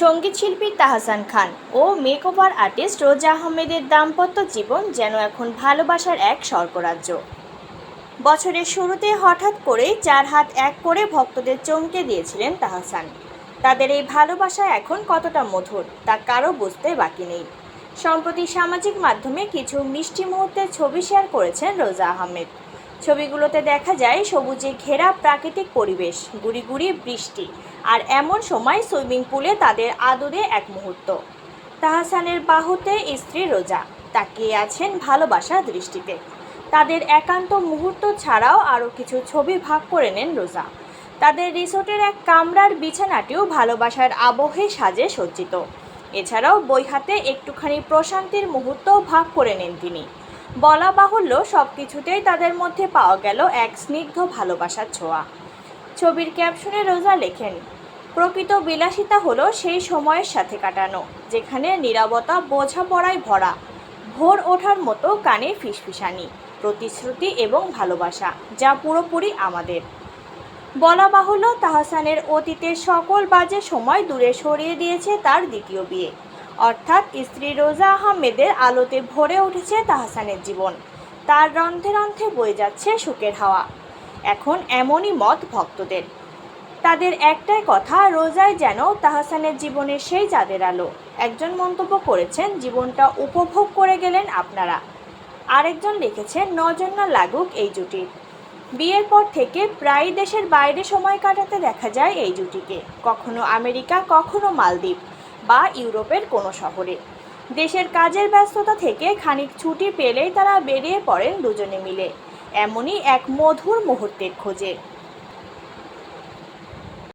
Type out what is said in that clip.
সংগীত শিল্পী তাহসান খান ও মেকওভার আর্টিস্ট রোজা আহমেদের দাম্পত্য জীবন যেন এখন ভালোবাসার এক স্বর্গরাজ্য। বছরের শুরুতে হঠাৎ করেই চার হাত এক করে ভক্তদের চমকে দিয়েছিলেন তাহসান। তাদের এই ভালোবাসা এখন কতটা মধুর, তা কারও বুঝতে বাকি নেই। সম্প্রতি সামাজিক মাধ্যমে কিছু মিষ্টি মুহূর্তের ছবি শেয়ার করেছেন রোজা আহমেদ। ছবিগুলোতে দেখা যায় সবুজে ঘেরা প্রাকৃতিক পরিবেশ, গুড়ি গুড়ি বৃষ্টি আর এমন সময় সুইমিং পুলে তাদের আদরে এক মুহূর্ত। তাহসানের বাহুতে স্ত্রী রোজা। তাকিয়ে আছেন ভালোবাসা দৃষ্টিতে। তাদের একান্ত মুহূর্ত ছাড়াও আরও কিছু ছবি ভাগ করে নেন রোজা। তাদের রিসোর্টের এক কামরার বিছানাটিও ভালোবাসার আবহে সাজে সজ্জিত। এছাড়াও বই হাতে একটুখানি প্রশান্তির মুহূর্তও ভাগ করে নেন তিনি। বলা বাহুল্য সব কিছুতেই তাদের মধ্যে পাওয়া গেল এক স্নিগ্ধ ভালোবাসার ছোঁয়া। ছবির ক্যাপশনে রোজা লেখেন প্রকৃত বিলাসিতা হলো সেই সময়ের সাথে কাটানো, যেখানে নীরবতা বোঝাপড়ায় ভরা, ভোর ওঠার মতো কানে ফিসফিসানি, প্রতিশ্রুতি এবং ভালোবাসা, যা পুরোপুরি আমাদের। বলা বাহুল্য, তাহসানের অতীতের সকল বাজে সময় দূরে সরিয়ে দিয়েছে তার দ্বিতীয় বিয়ে। অর্থাৎ স্ত্রী রোজা আহমেদের আলোতে ভরে উঠেছে তাহসানের জীবন। তার রন্ধে রন্ধে বয়ে যাচ্ছে সুখের হাওয়া। এখন এমনই মত ভক্তদের। তাদের একটাই কথা, রোজায় যেন তাহসানের জীবনের সেই চাঁদের আলো। একজন মন্তব্য করেছেন, জীবনটা উপভোগ করে গেলেন আপনারা। আরেকজন লিখেছেন নজন না লাগুক এই জুটির বিয়ের পর থেকে প্রায় দেশের বাইরে সময় কাটাতে দেখা যায় এই জুটিকে। কখনো আমেরিকা, কখনো মালদ্বীপ বা ইউরোপের কোনো শহরে। দেশের কাজের ব্যস্ততা থেকে খানিক ছুটি পেলেই তারা বেরিয়ে পড়েন দুজনে মিলে। এমনই এক মধুর মুহূর্তের খোঁজে।